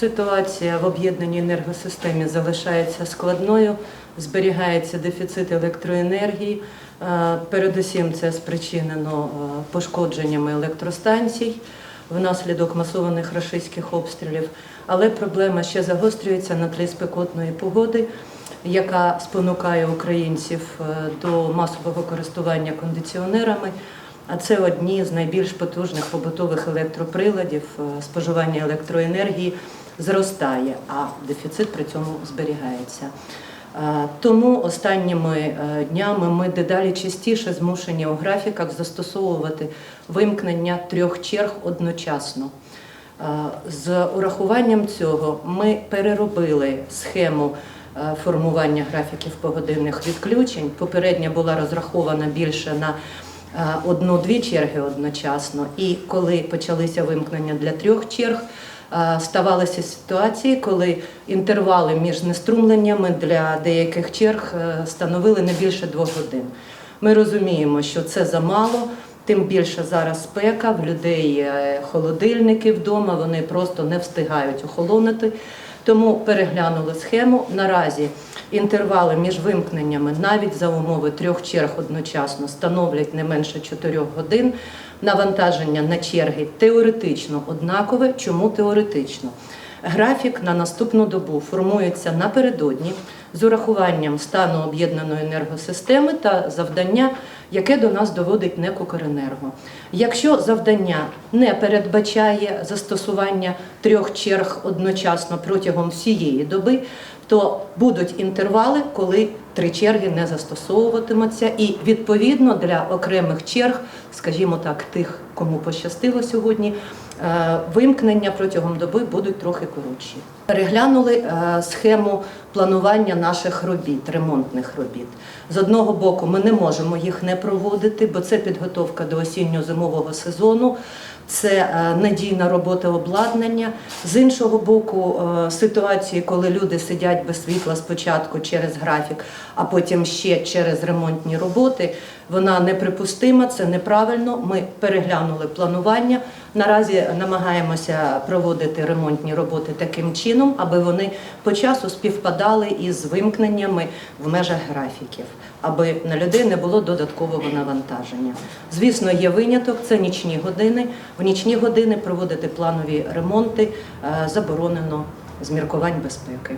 Ситуація в об'єднаній енергосистемі залишається складною, зберігається дефіцит електроенергії. Е, Передусім це спричинено е, пошкодженнями електростанцій внаслідок масованих рашистських обстрілів. Але проблема ще загострюється на тлі спекотної погоди, яка спонукає українців е, до масового користування кондиціонерами. А це одні з найбільш потужних побутових електроприладів. Споживання електроенергії зростає, а дефіцит при цьому зберігається. Е, Тому останніми е, днями ми дедалі частіше змушені у графіках застосовувати вимкнення трьох черг одночасно. Е, З урахуванням цього ми переробили схему формування графіків погодинних відключень. Попередня була розрахована більше на одну-дві черги одночасно. І коли почалися вимкнення для трьох черг, ставалися ситуації, коли інтервали між неструмленнями для деяких черг е, становили не більше двох годин. Ми розуміємо, що це замало. Тим більше зараз спека, в людей е, холодильники вдома, вони просто не встигають охолонути. Тому переглянули схему. Наразі інтервали між вимкненнями навіть за умови трьох черг одночасно становлять не менше 4 годин. Навантаження на черги теоретично однакове. Чому теоретично? Графік на наступну добу формується напередодні з урахуванням стану об'єднаної енергосистеми та завдання, яке до нас доводить НЕК «Укренерго». Якщо завдання не передбачає застосування трьох черг одночасно протягом всієї доби, то будуть інтервали, коли три черги не застосовуватимуться, і відповідно для окремих черг, скажімо так, тих, кому пощастило сьогодні, е, вимкнення протягом доби будуть трохи коротші. Переглянули е, схему планування наших робіт, ремонтних робіт. З одного боку, ми не можемо їх не проводити, бо це підготовка до осінньо-зимового сезону. Це е, надійна робота обладнання. З іншого боку, е, ситуації, коли люди сидять без світла спочатку через графік, а потім ще через ремонтні роботи, вона неприпустима, це неправильно. Ми переглянули планування. Наразі намагаємося проводити ремонтні роботи таким чином, аби вони по часу співпадали із вимкненнями в межах графіків, аби на людей не було додаткового навантаження. Звісно, є виняток, це нічні години. В нічні години проводити планові ремонти е, заборонено з міркувань безпеки.